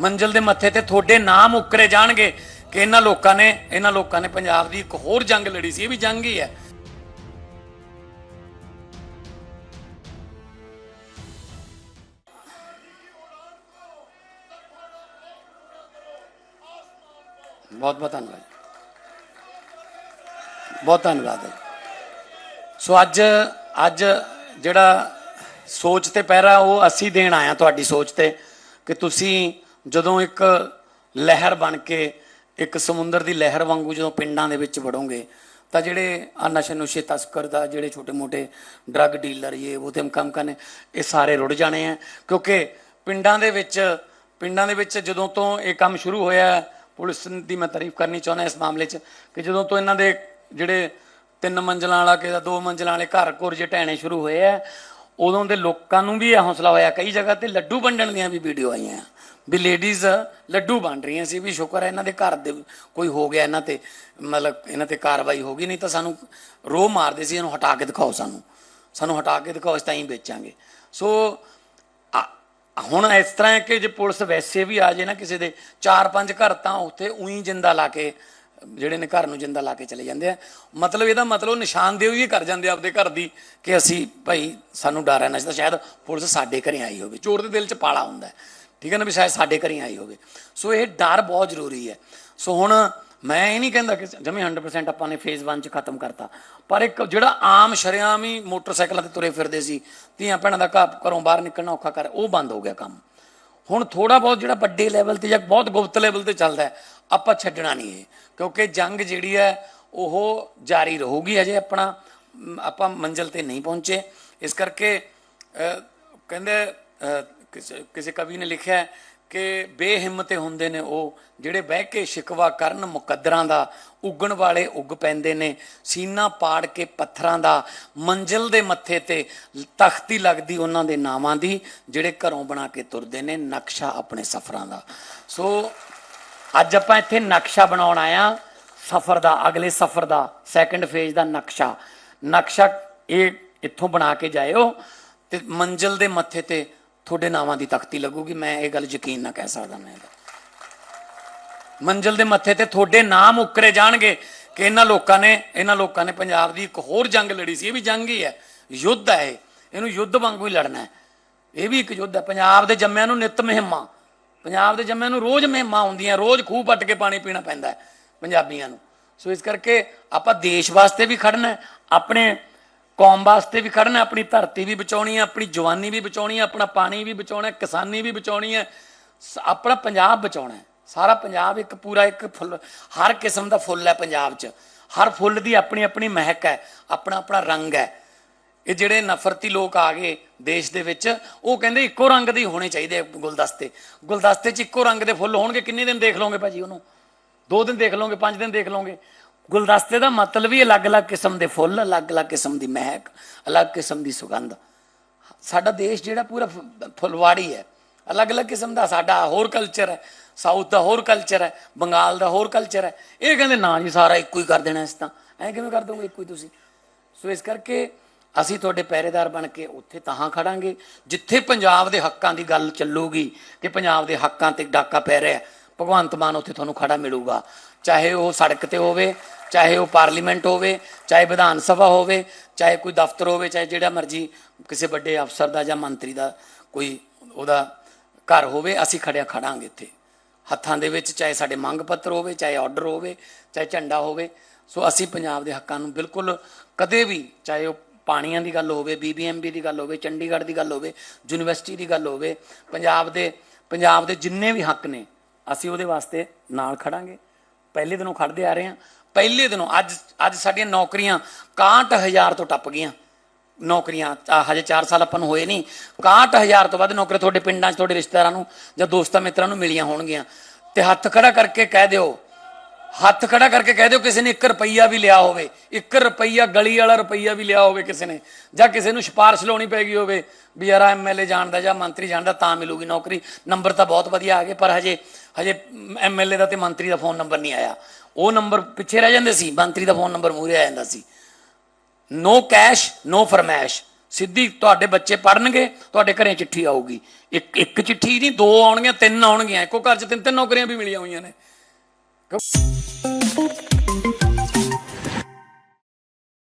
ਮੰਜ਼ਲ ਦੇ ਮੱਥੇ ਤੇ ਤੁਹਾਡੇ ਨਾਮ ਉੱਕਰੇ ਜਾਣਗੇ ਕਿ ਇਹਨਾਂ ਲੋਕਾਂ ਨੇ, ਇਹਨਾਂ ਲੋਕਾਂ ਨੇ ਪੰਜਾਬ ਦੀ ਇੱਕ ਹੋਰ ਜੰਗ ਲੜੀ ਸੀ, ਇਹ ਵੀ ਜੰਗ ਹੀ ਹੈ। ਬਹੁਤ ਬਹੁਤ ਧੰਨਵਾਦ ਬਹੁਤ ਧੰਨਵਾਦ ਹੈ। ਸੋ ਅੱਜ ਅੱਜ ਜਿਹੜਾ ਸੋਚ ਤੇ ਪਹਿਰਾ ਉਹ ਅਸੀਂ ਦੇਣ ਆਇਆ ਤੁਹਾਡੀ ਸੋਚ ਤੇ ਕਿ ਤੁਸੀਂ ਜਦੋਂ ਇੱਕ ਲਹਿਰ ਬਣ ਕੇ, ਇੱਕ ਸਮੁੰਦਰ ਦੀ ਲਹਿਰ ਵਾਂਗੂ ਜਦੋਂ ਪਿੰਡਾਂ ਦੇ ਵਿੱਚ ਵੜੋਗੇ, ਤਾਂ ਜਿਹੜੇ ਆ ਨਸ਼ੇ ਨੁਸ਼ੇ ਤਸਕਰ ਦਾ, ਜਿਹੜੇ ਛੋਟੇ-ਮੋਟੇ ਡਰੱਗ ਡੀਲਰ ਇਹ ਉਹ ਤੇ ਕੰਮ ਕਰਨੇ, ਇਹ ਸਾਰੇ ਰੁੜ ਜਾਣੇ ਆ। ਕਿਉਂਕਿ ਪਿੰਡਾਂ ਦੇ ਵਿੱਚ, ਪਿੰਡਾਂ ਦੇ ਵਿੱਚ ਜਦੋਂ ਤੋਂ ਇਹ ਕੰਮ ਸ਼ੁਰੂ ਹੋਇਆ, ਪੁਲਿਸ ਦੀ ਮੈਂ ਤਾਰੀਫ ਕਰਨੀ ਚਾਹੁੰਦਾ ਇਸ ਮਾਮਲੇ 'ਚ, ਕਿ ਜਦੋਂ ਤੋਂ ਇਹਨਾਂ ਦੇ ਜਿਹੜੇ ਤਿੰਨ ਮੰਜ਼ਲਾਂ ਵਾਲਾ ਕਿ ਦੋ ਮੰਜ਼ਲਾਂ ਵਾਲੇ ਘਰ ਘੁਰ ਜੇ ਟਹਿਣੇ ਸ਼ੁਰੂ ਹੋਏ ਆ, ਉਦੋਂ ਦੇ ਲੋਕਾਂ ਨੂੰ ਵੀ ਇਹ ਹੌਸਲਾ ਹੋਇਆ, ਕਈ ਜਗ੍ਹਾ ਤੇ ਲੱਡੂ ਵੰਡਣ ਦੀਆਂ ਵੀ ਵੀਡੀਓ ਆਈਆਂ। ਵੀ ਲੇਡੀਜ਼ ਲੱਡੂ ਬਣ ਰਹੀਆਂ ਸੀ ਵੀ ਸ਼ੁਕਰ ਹੈ ਇਹਨਾਂ ਦੇ ਘਰ ਦੇ ਕੋਈ ਹੋ ਗਿਆ ਇਹਨਾਂ ਤੇ, ਮਤਲਬ ਇਹਨਾਂ ਤੇ ਕਾਰਵਾਈ ਹੋ ਗਈ, ਨਹੀਂ ਤਾਂ ਸਾਨੂੰ ਰੋ ਮਾਰਦੇ ਸੀ, ਇਹਨੂੰ ਹਟਾ ਕੇ ਦਿਖਾਓ ਸਾਨੂੰ। ਸਾਨੂੰ ਹਟਾ ਕੇ ਦਿਖਾਓ ਇਸ ਤਾਂ ਹੀ ਵੇਚਾਂਗੇ। ਸੋ ਹੁਣ ਇਸ ਤਰ੍ਹਾਂ ਹੈ ਕਿ ਜੇ ਪੁਲਿਸ ਵੈਸੇ ਵੀ ਆ ਜੇ ਨਾ ਕਿਸੇ ਦੇ ਚਾਰ ਪੰਜ ਘਰ, ਤਾਂ ਉੱਥੇ ਉਹੀ ਜਿੰਦਾ ਲਾ ਕੇ, ਜਿਹੜੇ ਨੇ ਘਰ ਨੂੰ ਜਿੰਦਾ ਲਾ ਕੇ ਚਲੇ ਜਾਂਦੇ ਆ। ਮਤਲਬ ਇਹਦਾ ਮਤਲਬ ਨਿਸ਼ਾਨਦੇਹੀ ਵੀ ਕਰ ਜਾਂਦੇ ਆਪਦੇ ਘਰ ਦੀ, ਕਿ ਅਸੀਂ ਭਾਈ ਸਾਨੂੰ ਡਰ ਹੈ ਨਾ ਤਾਂ ਸ਼ਾਇਦ ਪੁਲਿਸ ਸਾਡੇ ਘਰੇ ਆਈ ਹੋਵੇ। ਚੋਰ ਦੇ ਦਿਲ 'ਚ ਪਾਲਾ ਹੁੰਦਾ ਠੀਕ ਹੈ ਨਾ ਵੀ ਸ਼ਾਇਦ ਸਾਡੇ ਘਰੇ ਆਈ ਹੋਵੇ। ਸੋ ਇਹ ਡਰ ਬਹੁਤ ਜ਼ਰੂਰੀ ਹੈ। ਸੋ ਹੁਣ ਮੈਂ ਇਹ ਨਹੀਂ ਕਹਿੰਦਾ ਕਿ ਜਮੇ 100% ਆਪਾਂ ਨੇ ਫੇਜ਼ 1 ਚ ਖਤਮ ਕਰਤਾ। ਪਰ ਇੱਕ ਜਿਹੜਾ ਆਮ ਸ਼ਰੇਆਮ ਹੀ ਮੋਟਰਸਾਈਕਲਾਂ ਤੇ ਤੁਰੇ ਫਿਰਦੇ ਸੀ, ਧੀਆਂ ਭੈਣਾਂ ਦਾ ਘਰ ਘਰੋਂ ਬਾਹਰ ਨਿਕਲਣਾ ਔਖਾ ਕਰ, ਉਹ ਬੰਦ ਹੋ ਗਿਆ ਕੰਮ। ਹੁਣ ਥੋੜਾ ਬਹੁਤ ਜਿਹੜਾ ਵੱਡੇ ਲੈਵਲ ਤੇ ਜਾਂ ਬਹੁਤ ਗੁਪਤ ਲੈਵਲ ਤੇ ਚੱਲਦਾ ਹੈ, ਆਪਾਂ ਛੱਡਣਾ ਨਹੀਂ ਇਹ। ਕਿਉਂਕਿ ਜੰਗ ਜਿਹੜੀ ਹੈ, ਉਹ ਜਾਰੀ ਰਹੂਗੀ ਅਜੇ ਆਪਣਾ ਆਪਾਂ ਮੰਜ਼ਿਲ ਤੇ ਨਹੀਂ ਪਹੁੰਚੇ। ਇਸ ਕਰਕੇ ਕਹਿੰਦੇ ਕਿਸੇ ਕਿਸੇ ਕਵੀ ਨੇ ਲਿਖਿਆ ਹੈ ਕਿ ਬੇਹਿੰਮਤੇ ਹੁੰਦੇ ਨੇ ਉਹ, ਜਿਹੜੇ ਬਹਿ ਕੇ ਸ਼ਿਕਵਾ ਕਰਨ ਮੁਕੱਦਰਾਂ ਦਾ, ਉੱਗਣ ਵਾਲੇ ਉੱਗ ਪੈਂਦੇ ਨੇ, ਸੀਨਾ ਪਾੜ ਕੇ ਪੱਥਰਾਂ ਦਾ, ਮੰਜ਼ਿਲ ਦੇ ਮੱਥੇ ਤੇ ਤਖਤੀ ਲੱਗਦੀ ਉਹਨਾਂ ਦੇ ਨਾਵਾਂ ਦੀ, ਜਿਹੜੇ ਘਰੋਂ ਬਣਾ ਕੇ ਤੁਰਦੇ ਨੇ ਨਕਸ਼ਾ ਆਪਣੇ ਸਫ਼ਰਾਂ ਦਾ। ਸੋ, ਅੱਜ ਆਪਾਂ ਇੱਥੇ ਨਕਸ਼ਾ ਬਣਾਉਣ ਆਇਆ ਸਫ਼ਰ ਦਾ, ਅਗਲੇ ਸਫ਼ਰ ਦਾ ਸੈਕੰਡ ਫੇਜ਼ ਦਾ ਨਕਸ਼ਾ। ਨਕਸ਼ਾ ਇਹ ਇੱਥੋਂ ਬਣਾ ਕੇ ਜਾਇਓ ਤੇ ਮੰਜ਼ਿਲ ਦੇ ਮੱਥੇ ਤੇ ਤੁਹਾਡੇ ਨਾਵਾਂ ਦੀ ਤਖਤੀ ਲੱਗੂਗੀ, ਮੈਂ ਇਹ ਗੱਲ ਯਕੀਨ ਨਾ ਕਹਿ ਸਕਦਾ ਮੈਂ। ਇਹਦਾ ਮੰਜ਼ਿਲ ਦੇ ਮੱਥੇ ਤੇ ਤੁਹਾਡੇ ਨਾਮ ਉੱਕਰੇ ਜਾਣਗੇ ਕਿ ਇਹਨਾਂ ਲੋਕਾਂ ਨੇ, ਇਹਨਾਂ ਲੋਕਾਂ ਨੇ ਪੰਜਾਬ ਦੀ ਇੱਕ ਹੋਰ ਜੰਗ ਲੜੀ ਸੀ, ਇਹ ਵੀ ਜੰਗ ਹੀ ਹੈ, ਯੁੱਧ ਹੈ ਇਹ। ਇਹਨੂੰ ਯੁੱਧ ਵਾਂਗੂ ਹੀ ਲੜਨਾ ਹੈ। ਇਹ ਵੀ ਇੱਕ ਯੁੱਧ ਹੈ। ਪੰਜਾਬ ਦੇ ਜੰਮਿਆਂ ਨੂੰ ਨਿਤ ਮਹਿਮਾ, ਪੰਜਾਬ ਦੇ ਜੰਮਿਆਂ ਨੂੰ ਰੋਜ਼ ਮਹਿਮਾ ਹੁੰਦੀਆਂ, ਰੋਜ਼ ਖੂਹ ਪੱਟ ਕੇ ਪਾਣੀ ਪੀਣਾ ਪੈਂਦਾ ਹੈ ਪੰਜਾਬੀਆਂ ਨੂੰ। ਸੋ ਇਸ ਕਰਕੇ ਆਪਾਂ ਦੇਸ਼ ਵਾਸਤੇ ਵੀ ਖੜਨਾ ਆਪਣੇ ਕੌਮ ਵਾਸਤੇ ਵੀ ਖੜਨਾ, ਆਪਣੀ ਧਰਤੀ ਵੀ ਬਚਾਉਣੀ ਹੈ, ਆਪਣੀ ਜਵਾਨੀ ਵੀ ਬਚਾਉਣੀ ਹੈ, ਆਪਣਾ ਪਾਣੀ ਵੀ ਬਚਾਉਣਾ ਹੈ, ਕਿਸਾਨੀ ਵੀ ਬਚਾਉਣੀ ਹੈ, ਸ- ਆਪਣਾ ਪੰਜਾਬ ਬਚਾਉਣਾ ਹੈ। ਸਾਰਾ ਪੰਜਾਬ ਇੱਕ ਪੂਰਾ ਇੱਕ ਫੁੱਲ, ਹਰ ਕਿਸਮ ਦਾ ਫੁੱਲ ਹੈ ਪੰਜਾਬ 'ਚ। ਹਰ ਫੁੱਲ ਦੀ ਆਪਣੀ ਆਪਣੀ ਮਹਿਕ ਹੈ, ਆਪਣਾ ਆਪਣਾ ਰੰਗ ਹੈ। ਇਹ ਜਿਹੜੇ ਨਫ਼ਰਤੀ ਲੋਕ ਆ ਗਏ ਦੇਸ਼ ਦੇ ਵਿੱਚ, ਉਹ ਕਹਿੰਦੇ ਇੱਕੋ ਰੰਗ ਦੇ ਹੋਣੇ ਚਾਹੀਦੇ ਗੁਲਦਸਤੇ। ਗੁਲਦਸਤੇ 'ਚ ਇੱਕੋ ਰੰਗ ਦੇ ਫੁੱਲ ਹੋਣਗੇ, ਕਿੰਨੇ ਦਿਨ ਦੇਖ ਲਓਗੇ ਭਾਜੀ ਉਹਨੂੰ? ਦੋ ਦਿਨ ਦੇਖ ਲਓਗੇ, ਪੰਜ ਦਿਨ ਦੇਖ ਲਓਗੇ। ਗੁਲਦਸਤੇ ਦਾ ਮਤਲਬ ਹੀ ਅਲੱਗ-ਅਲੱਗ ਕਿਸਮ ਦੇ ਫੁੱਲ, ਅਲੱਗ-ਅਲੱਗ ਕਿਸਮ ਦੀ ਮਹਿਕ, ਅਲੱਗ ਕਿਸਮ ਦੀ ਸੁਗੰਧ। ਸਾਡਾ ਦੇਸ਼ ਜਿਹੜਾ ਪੂਰਾ ਫੁ- ਫੁਲਵਾੜੀ ਹੈ। ਅਲੱਗ-ਅਲੱਗ ਕਿਸਮ ਦਾ ਸਾਡਾ ਹੋਰ ਕਲਚਰ ਹੈ। ਸਾਊਥ ਦਾ ਹੋਰ ਕਲਚਰ ਹੈ। ਬੰਗਾਲ ਦਾ ਹੋਰ ਕਲਚਰ ਹੈ। ਇਹ ਕਹਿੰਦੇ, ਨਾ ਜੀ, ਸਾਰਾ ਇੱਕੋ ਹੀ ਕਰ ਦੇਣਾ ਇਸ ਤਾਂ। ਐ ਕਿਵੇਂ ਕਰ ਦੋਗੇ ਇੱਕੋ ਹੀ ਤੁਸੀਂ? ਸੋ ਇਸ ਕਰਕੇ ਅਸੀਂ ਤੁਹਾਡੇ ਪਹਿਰੇਦਾਰ ਬਣ ਕੇ ਉੱਥੇ ਤਾਂ ਖੜਾਂਗੇ, ਜਿੱਥੇ ਪੰਜਾਬ ਦੇ ਹੱਕਾਂ ਦੀ ਗੱਲ ਚੱਲੂਗੀ, ਕਿ ਪੰਜਾਬ ਦੇ ਹੱਕਾਂ ਤੇ ਡਾਕਾ ਪੈ ਰਿਹਾ ਭਗਵੰਤ ਮਾਨ ਉੱਥੇ ਤੁਹਾਨੂੰ ਖੜਾ ਮਿਲੂਗਾ। ਚਾਹੇ ਉਹ ਸੜਕ ਤੇ ਹੋਵੇ, ਚਾਹੇ ਉਹ ਪਾਰਲੀਮੈਂਟ ਹੋਵੇ, ਚਾਹੇ ਵਿਧਾਨ ਸਭਾ ਹੋਵੇ, ਚਾਹੇ ਕੋਈ ਦਫ਼ਤਰ ਹੋਵੇ, ਚਾਹੇ ਜਿਹੜਾ ਮਰਜ਼ੀ ਕਿਸੇ ਵੱਡੇ ਅਫਸਰ ਦਾ ਜਾਂ ਮੰਤਰੀ ਦਾ ਕੋਈ ਉਹਦਾ ਘਰ ਹੋਵੇ, ਅਸੀਂ ਖੜਿਆ ਖੜਾਂਗੇ ਇੱਥੇ। ਹੱਥਾਂ ਦੇ ਵਿੱਚ ਚਾਹੇ ਸਾਡੇ ਮੰਗ ਪੱਤਰ ਹੋਵੇ, ਚਾਹੇ ਆਰਡਰ ਹੋਵੇ, ਚਾਹੇ ਝੰਡਾ ਹੋਵੇ। ਸੋ ਅਸੀਂ ਪੰਜਾਬ ਦੇ ਹੱਕਾਂ ਨੂੰ ਬਿਲਕੁਲ ਕਦੇ ਵੀ ਚਾਹੇ ਉਹ ਪਾਣੀਆਂ ਦੀ ਗੱਲ ਹੋਵੇ ਬੀਬੀਐਮਬੀ ਦੀ ਗੱਲ ਹੋਵੇ, ਚੰਡੀਗੜ੍ਹ ਦੀ ਗੱਲ ਹੋਵੇ, ਯੂਨੀਵਰਸਿਟੀ ਦੀ ਗੱਲ ਹੋਵੇ, ਪੰਜਾਬ ਦੇ ਪੰਜਾਬ ਦੇ ਜਿੰਨੇ ਵੀ ਹੱਕ ਨੇ ਅਸੀਂ ਉਹਦੇ ਵਾਸਤੇ ਨਾਲ ਖੜਾਂਗੇ। ਪਹਿਲੇ ਦਿਨੋਂ ਖੜਦੇ ਆ ਰਹੇ ਹਾਂ। ਪਹਿਲੇ ਦਿਨੋਂ ਅੱਜ ਅੱਜ ਸਾਡੀਆਂ ਨੌਕਰੀਆਂ 61000 ਤੋਂ ਟੱਪ ਗਈਆਂ। ਨੌਕਰੀਆਂ, ਆ ਹਜੇ 4 ਸਾਲ ਆਪਾਂ ਨੂੰ ਹੋਏ ਨਹੀਂ। 61000 ਤੋਂ ਵੱਧ ਨੌਕਰੀ ਤੁਹਾਡੇ ਪਿੰਡਾਂ 'ਚ, ਤੁਹਾਡੇ ਰਿਸ਼ਤੇਦਾਰਾਂ ਨੂੰ ਜਾਂ ਦੋਸਤਾਂ ਮਿੱਤਰਾਂ ਨੂੰ ਮਿਲੀਆਂ ਹੋਣਗੀਆਂ। ਤੇ ਹੱਥ ਖੜਾ ਕਰਕੇ ਕਹਿ ਦਿਓ ਹੱਥ ਖੜਾ ਕਰਕੇ ਕਹਿ ਦਿਓ ਕਿਸੇ ਨੇ 1 ਰੁਪਈਆ ਵੀ ਲਿਆ ਹੋਵੇ 1 ਰੁਪਈਆ ਗਲੀ ਵਾਲਾ ਰੁਪਈਆ ਵੀ ਲਿਆ ਹੋਵੇ ਕਿਸੇ ਨੇ, ਜਾਂ ਕਿਸੇ ਨੂੰ ਸਿਫਾਰਿਸ਼ ਲਾਉਣੀ ਪੈ ਗਈ ਹੋਵੇ ਵੀ ਯਾਰ ਐਮਐਲਏ ਜਾਣਦਾ ਜਾਂ ਮੰਤਰੀ ਜਾਣਦਾ ਤਾਂ ਮਿਲੂਗੀ ਨੌਕਰੀ, ਨੰਬਰ ਤਾਂ ਬਹੁਤ ਵਧੀਆ ਆ ਗਏ, ਪਰ ਹਜੇ ਹਜੇ ਐਮਐਲਏ ਦਾ ਤੇ ਮੰਤਰੀ ਦਾ ਫੋਨ ਨੰਬਰ ਨਹੀਂ ਆਇਆ। ਉਹ ਨੰਬਰ ਪਿੱਛੇ ਰਹਿ ਜਾਂਦੇ ਸੀ, ਮੰਤਰੀ ਦਾ ਫੋਨ ਨੰਬਰ ਮੂਹਰੇ ਆ ਜਾਂਦਾ ਸੀ। ਨੋ ਕੈਸ਼ ਨੋ ਫਰਮੈਸ਼ ਸਿੱਧੀ ਤੁਹਾਡੇ ਬੱਚੇ ਪੜਨਗੇ ਤੁਹਾਡੇ ਘਰੇ ਚਿੱਠੀ ਆਊਗੀ। ਇੱਕ ਇੱਕ ਚਿੱਠੀ ਨਹੀਂ, ਦੋ ਆਉਣਗੀਆਂ, ਤਿੰਨ ਆਉਣਗੀਆਂ। ਇੱਕੋ ਘਰ 'ਚ ਤਿੰਨ ਤਿੰਨ ਨੌਕਰੀਆਂ ਵੀ ਮਿਲੀਆਂ ਹੋਈਆਂ ਨੇ। ¿Cómo?